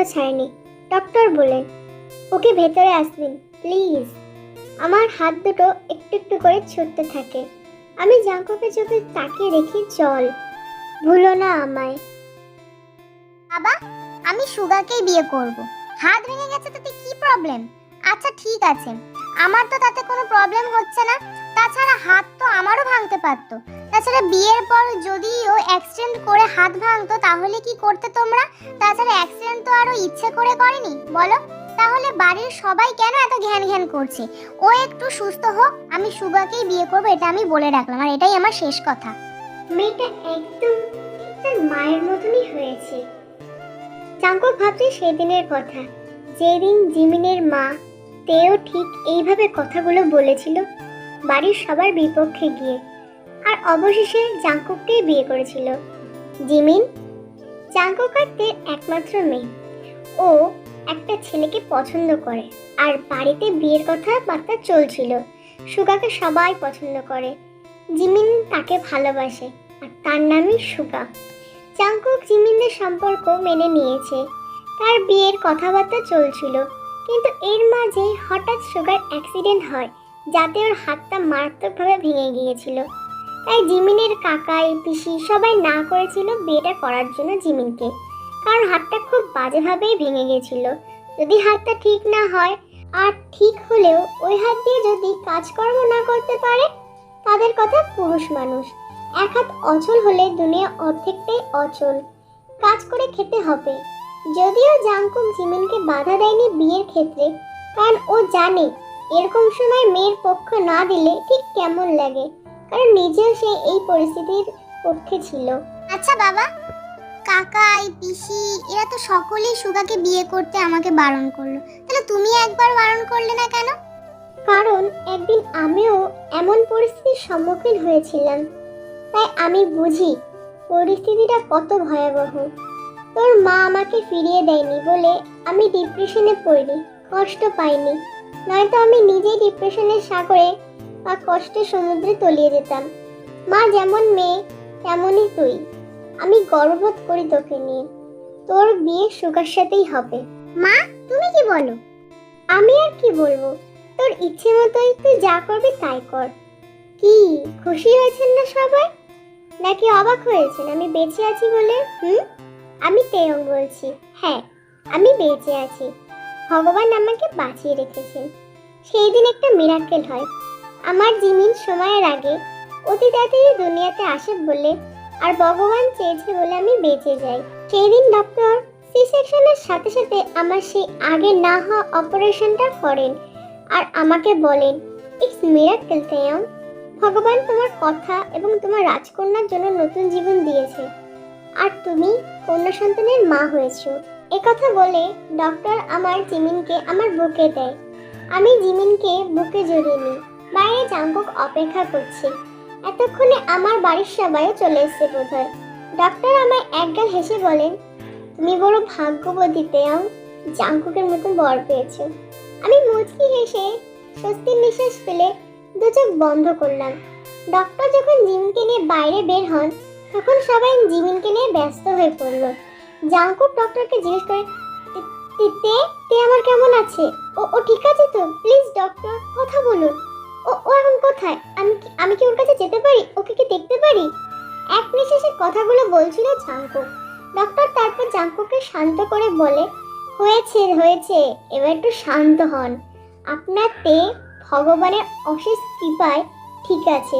Jungkook তখনও ছাড়েনি। Doctor বলেন ওকে ভেতরে আসবেন, প্লিজ। আমার হাত দুটো একটু একটু করে ছুটতে থাকে। আমি জাঙ্কুকের চোখে তাকিয়ে দেখি জল ভুলো না আমায়। বাবা, আমি সুগাকেই বিয়ে করব। হাত ভেঙে গেছে তাতে কি প্রবলেম আচ্ছা ঠিক আছে। আমার তো তাতে কোনো প্রবলেম হচ্ছে না। তাছাড়া হাত তো আমারও ভাঙতে পারতো। তাছাড়া বিয়ের পর যদি ও অ্যাক্সিডেন্ট করে হাত ভাঙতো, তাহলে কি করতে তোমরা? তাছাড়া অ্যাক্সিডেন্ট তো আরও ইচ্ছে করে করেনি, বলো? তাহলে বাড়ির সবাই কেন এত ঘ্যান ঘ্যান করছে? ও একটু সুস্থ হোক, আমি সুগাকেই বিয়ে করব, এটা আমি বলে রাখলাম, আর এটাই আমার শেষ কথা। মেয়েটা একদম তার মায়ের মতনই হয়েছে। জাঙ্কুক ভাবছে সেদিনের কথা। যেদিন জিমিনের মা তেও ঠিক এইভাবে কথাগুলো বলেছিল, বাড়ির সবার বিপক্ষে গিয়ে। আর অবশেষে জাঙ্কুককেই বিয়ে করেছিল। জিমিন জাঙ্কুক আর তের একমাত্র মেয়ে। ও একটা ছেলেকে পছন্দ করে আর বাড়িতে বিয়ের কথা বার্তা চলছিল। সুগাকে সবাই পছন্দ করে। জিমিন তাকে ভালোবাসে আর তার নামই সুগা। জাংকুক জিমিনদের সম্পর্ক মেনে নিয়েছে। তার বিয়ের কথাবার্তা চলছিল, কিন্তু এর মাঝে হঠাৎ সুগার অ্যাক্সিডেন্ট হয়, যাতে ওর হাতটা মারাত্মকভাবে ভেঙে গিয়েছিল। তাই জিমিনের কাকাই পিসি সবাই না করেছিল বিয়েটা করার জন্য জিমিনকে। কারণ হাতটা খুব বাজেভাবেই ভেঙে গিয়েছিল যদি হাতটা ঠিক না হয়, আর ঠিক হলেও ওই হাত দিয়ে যদি কাজকর্ম না করতে পারে, তাদের কথা পুরুষ মানুষ। এক হাত অচল হলে দুনিয়া অর্ধেকটাই অচল। কাজ করে খেতে হবে। যদিও জাংকুক জিমিনকে বাধা দেয়নি বিয়ের ক্ষেত্রে, কারণ ও জানে এরকম সময় মেয়ের পক্ষ না দিলে ঠিক কেমন লাগে। কারণ নিজেও সে এই পরিস্থিতির পক্ষে ছিল। আচ্ছা বাবা কাকাই পিসি এরা তো সকলেই সুগাকে বিয়ে করতে আমাকে বারণ করল। তাহলে তুমি একবার বারণ করলে না কেন? কারণ একদিন আমিও এমন পরিস্থিতির সম্মুখীন হয়েছিলাম। তাই আমি বুঝি পরিস্থিতিটা কত ভয়াবহ। তোর মা আমাকে ফিরিয়ে দেয়নি বলে আমি ডিপ্রেশনে পড়িনি কষ্ট পাইনি। নয়তো আমি নিজেই ডিপ্রেশনের সাগরে বা কষ্টে সমুদ্রে তলিয়ে যেতাম। মা যেমন মেয়ে, তেমনই তুই। আমি গর্ববোধ করি তোকে নিয়ে। তোর বিয়ে সুগার সাথেই হবে। মা, তুমি কি বলো? আমি আর কি বলব? তোর ইচ্ছে মতোই তুই যা করবি তাই কর। কি, খুশি হয়েছেন না সবাই? নাকি অবাক হয়েছেন? আমি বেঁচে আছি বলে? হুম? আমি তেয়ং বলছি। হ্যাঁ আমি বেঁচে আছি। ভগবান আমাকে বাঁচিয়ে রেখেছেন। সেই দিন একটা মিরাকেল হয়। আমার জিমিন সময়ের আগে অতি তাড়াতাড়ি দুনিয়াতে আসে বলে আর ভগবান চেয়েছে বলে আমি বেঁচে যাই। সেই দিন ডক্টর সি সেকশনের সাথে সাথে আমার সেই আগে না হওয়া অপারেশনটা করেন আর আমাকে বলেন ইটস মিরাকেল তেয়ং ভগবান তোমার কথা এবং তোমার রাজকন্যার জন্য নতুন জীবন দিয়েছে আর তুমি কন্যা সন্তানের মা হয়েছো। কথা বলে ডক্টর আমার জিমিনকে আমার বুকে দেয়। আমি জিমিনকে বুকে জড়িয়ে নিই। বাইরে জাঙ্কুক অপেক্ষা করছে। এতক্ষণে আমার বাড়ির সবাইও চলে এসেছে বোধহয়। ডক্টর আমায় একগাল হেসে বলেন, তুমি বড় ভাগ্যবতী তেয়ং জাঙ্কুকের মতো বর পেয়েছ। আমি মুচকি হেসে স্বস্তির নিঃশ্বাস ফেলে দু চোখ বন্ধ করলাম। ডক্টর যখন জিমিনকে নিয়ে বাইরে বের হন, তখন সবাই জিমিনকে নিয়ে ব্যস্ত হয়ে পড়ল। জাঙ্কুক ডক্টরকে জিজ্ঞেস করে, "তে- তে- তে তে আমার কেমন আছে? ও ও ঠিক আছে তো, প্লিজ ডক্টর কথা বলুন। ও এখন কোথায়? আমি আমি কি ওর কাছে যেতে পারি? ওকে কি দেখতে পারি? এক নিঃশ্বাসে কথাগুলো বলছিল জাঙ্কুক। ডক্টর তারপর জাঙ্কুককে শান্ত করে বলে, হয়েছে হয়েছে, এবার একটু শান্ত হন। আপনার তে ভগবানের অশেষ কৃপায় ঠিক আছে।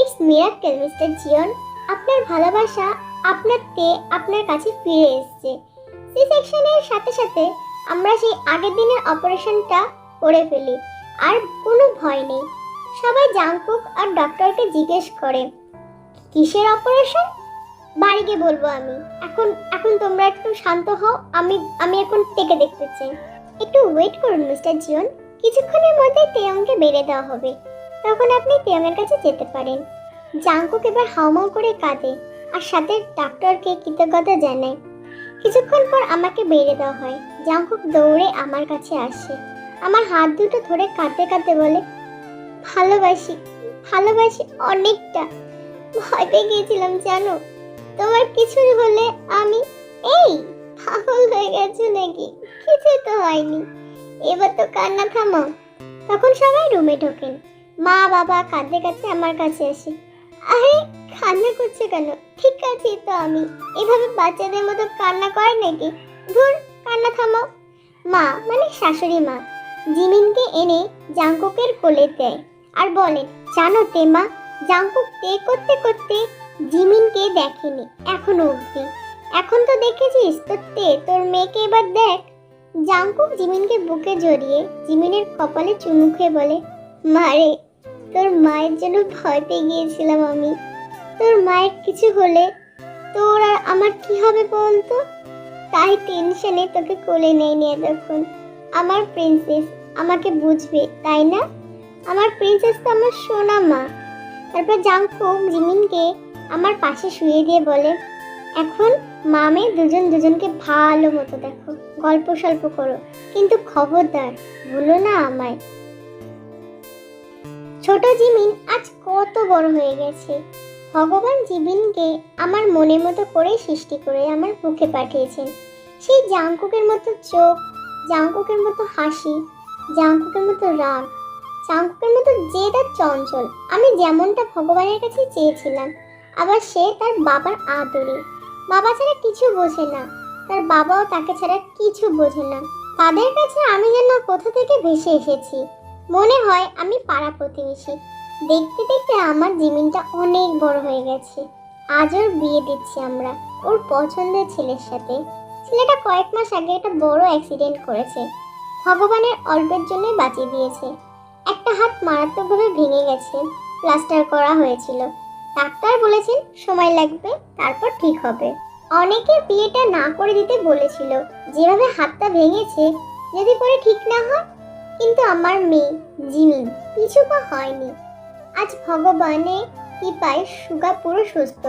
It's Mirakkel, mister Jiyon. আপনার ভালোবাসা আপনার তে আপনার কাছে ফিরে এসেছে। সি সেকশনের সাথে সাথে আমরা সেই আগের দিনের অপারেশনটা করে ফেলি। আর কোনো ভয় নেই। সবাই জাংকুক আর ডক্টরকে জিজ্ঞেস করে, কিসের অপারেশন? বাড়ি গিয়ে বলব আমি। এখন এখন তোমরা একটু শান্ত হও, আমি আমি এখন থেকে দেখতে চাই একটু ওয়েট করুন, মিস্টার জিয়ন। কিছুক্ষণের মধ্যে তেয়ংকে বেড়ে দেওয়া হবে। তখন আপনি তেয়ংয়ের কাছে যেতে পারেন। জাংকুক এবার হাউমাউ করে কাঁদে আর সাথে ডাক্তারকে কৃতজ্ঞতা জানায়। কিছুক্ষণ পর আমাকে বেড়ে দেওয়া হয়। জাংকুক দৌড়ে আমার কাছে আসে। আমার হাত দুটো ধরে কাঁদতে কাঁদতে বলে, ভালোবাসি ভালোবাসি অনেকটা। ভয় পেয়ে গিয়েছিলাম, জানো? তোমার কিছু হলে আমি, এই, পাগল হয়ে গেছো নাকি? কিছু তো হয়নি। এবার তো কান্না থামো। তখন সবাই রুমে ঢোকেন। মা, বাবা কাঁদতে কাঁদতে আমার কাছে আসে, আরে, কান্না করছে কেন? ঠিক আছে তো আমি। এভাবে বাচ্চাদের মতো কান্না করে নাকি? ধুর, কান্না থামো। মা মানে শাশুড়ি মা জিমিনকে এনে জাঙ্কুকের কোলে দেয় আর বলেন জানো তে মা জাঙ্কুক তে করতে করতে জিমিনকে দেখেনি, এখনও অবধি। এখন তো দেখেছিস তোর তে, তোর মেয়েকে এবার দেখ। জাঙ্কুক জিমিনকে বুকে জড়িয়ে জিমিনের কপালে চুমু খেয়ে বলে মারে তোর মায়ের জন্য ভয় পেয়ে গিয়েছিলাম আমি। তোর মায়ের কিছু হলে তোর আর আমার কি হবে বলতো? তাই টেনশনে তোকে কোলে নেয়নি এতক্ষণ আমার প্রিন্সেস আমাকে বুঝবে, তাই না? আমার প্রিন্সেস তো আমার সোনা মা। তারপর জাংকুক জিমিনকে আমার পাশে শুয়ে দিয়ে বলে, এখন মামে দুজন দুজনকে ভালো মতো দেখো, গল্প সল্প করো। কিন্তু খবরদার, ভুলো না আমায়। ছোট জিমিন আজ কত বড় হয়ে গেছে। ভগবান জিমিনকে আমার মনের মতো করে সৃষ্টি করে আমার বুকে পাঠিয়েছেন। সেই জাংকুকের মতো চোখ জাংকুকের মতো হাসি, জাংকুকের মতো রাগ, জাংকুকের মতো জেদ আর চঞ্চল। আমি যেমনটা ভগবানের কাছে চেয়েছিলাম, আবার সে তার বাবার আদরে। বাবা ছাড়া কিছু বোঝে না, তার বাবাও তাকে ছাড়া কিছু বোঝে না। তাদের কাছে আমি যেন কোথা থেকে ভেসে এসেছি? মনে হয় আমি পাড়া প্রতিবেশী। দেখতে দেখতে আমার জিমিনটা অনেক বড় হয়ে গেছে। আজ ওর বিয়ে দিচ্ছি আমরা, ওর পছন্দের ছেলের সাথে। ছেলেটা কয়েক মাস আগে একটা বড় অ্যাক্সিডেন্ট করেছে। ভগবানের অল্পের জন্যই বাঁচিয়ে দিয়েছে। একটা হাত মারাত্মকভাবে ভেঙে গেছে প্লাস্টার করা হয়েছিল। ডাক্তার বলেছেন সময় লাগবে, তারপর ঠিক হবে। অনেকে বিয়েটা না করে দিতে বলেছিল, যেভাবে হাতটা ভেঙেছে, যদি পরে ঠিক না হয়? কিন্তু আমার মেয়ে, জিমি, কিছু হয়নি। আজ ভগবানে কৃপায় সুগা পুরো সুস্থ।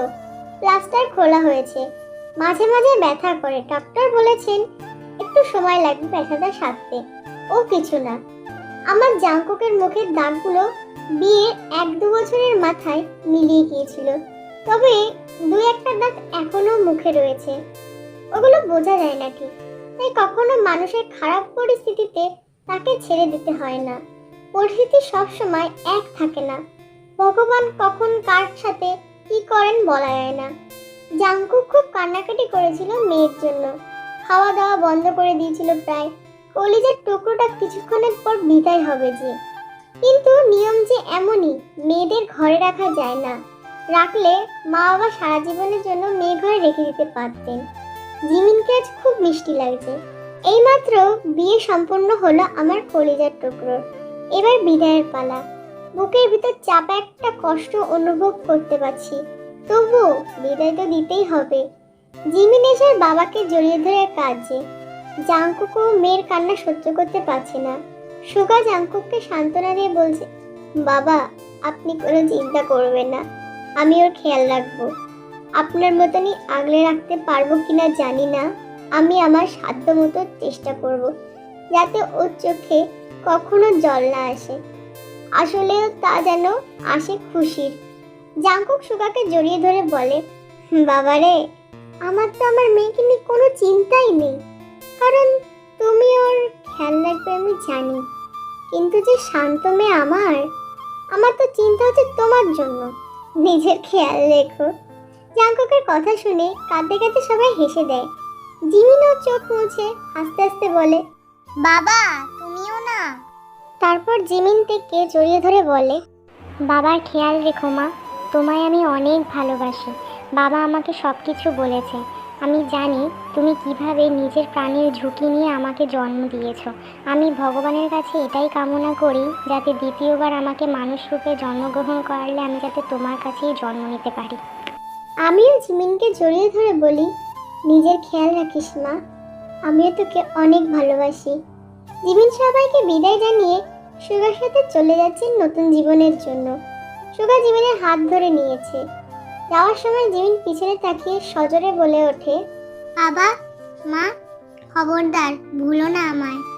প্লাস্টার খোলা হয়েছে। মাঝে মাঝে ব্যথা করে। ডক্টর বলেছেন, একটু সময় লাগবে ব্যথাটা সারতে। ও কিছু না। আমার জাঙ্কুকের মুখের দাগগুলো বিয়ের এক দু বছরের মাথায় মিলিয়ে গিয়েছিল। তবে দু একটা দাগ এখনও মুখে রয়েছে। ওগুলো বোঝা যায় না ঠিক তাই কখনো মানুষের খারাপ পরিস্থিতিতে তাকে ছেড়ে দিতে হয় না। পরিস্থিতি সবসময় এক থাকে না। ভগবান কখন কার সাথে কি করেন বলা যায় না। জাঙ্কু খুব কান্নাকাটি করেছিল মেয়ের জন্য। খাওয়া দাওয়া বন্ধ করে দিয়েছিল প্রায়। কলিজার টুকরোটা কিছুক্ষণের পর বিদায় হবে যে। কিন্তু নিয়ম যে এমনই, মেয়েদের ঘরে রাখা যায় না। রাখলে মা বাবা সারা জীবনের জন্য মেয়ে ঘরে রেখে দিতে পারতেন। জিমিনকে আজ খুব মিষ্টি লাগছে। এইমাত্র বিয়ে সম্পূর্ণ হলো আমার কলিজার টুকরোর। এবার বিদায়ের পালা। বুকের ভিতর চাপা একটা কষ্ট অনুভব করতে পারছি। তবুও বিদায় তো দিতেই হবে। জিমিন এসে বাবাকে জড়িয়ে ধরে কাঁদছে। জাংকুকও মেয়ের কান্না সহ্য করতে পারছে না। সুগা জাংকুককে সান্ত্বনা দিয়ে বলছে, বাবা, আপনি কোনো চিন্তা করবেন না। আমি ওর খেয়াল রাখব। আপনার মতনই আগলে রাখতে পারব কিনা জানি না। আমি আমার সাধ্য মতো চেষ্টা করব, যাতে ওর চোখে কখনো জল না আসে। আসলেও তা যেন আসে খুশির। জাংকুক সুগাকে জড়িয়ে ধরে বলে বাবারে, আমার তো আমার মেয়েকে নিয়ে কোনো চিন্তাই নেই। কারণ তুমি ওর খেয়াল রাখবে আমি জানি। কিন্তু যে শান্ত মেয়ে আমার আমার তো চিন্তা হচ্ছে তোমার জন্য। নিজের খেয়াল রেখো। জাংকুকের কথা শুনে কাঁদতে কাঁদতে সবাই হেসে দেয়। জিমিনও চোখ মুছে আস্তে আস্তে বলে, বাবা, তুমিও না? তারপর জিমিন থেকে জড়িয়ে ধরে বলে, বাবার খেয়াল রেখো মা। তোমায় আমি অনেক ভালোবাসি। বাবা আমাকে সব কিছু বলেছে। আমি জানি তুমি কীভাবে নিজের প্রাণের ঝুঁকি নিয়ে আমাকে জন্ম দিয়েছ। আমি ভগবানের কাছে এটাই কামনা করি, যাতে দ্বিতীয়বার আমাকে মানুষ রূপে জন্মগ্রহণ করালে আমি যাতে তোমার কাছেই জন্ম নিতে পারি। আমিও জিমিনকে জড়িয়ে ধরে বলি, নিজের খেয়াল রাখিস মা। আমিও তোকে অনেক ভালোবাসি। জিমিন সবাইকে বিদায় জানিয়ে সুগার সাথে চলে যাচ্ছেন নতুন জীবনের জন্য। সুগা জিমিনের হাত ধরে নিয়েছে। যাওয়ার সময় জিমিন পিছনে তাকিয়ে সজোরে বলে ওঠে বাবা মা, খবরদার, ভুলো না আমায়।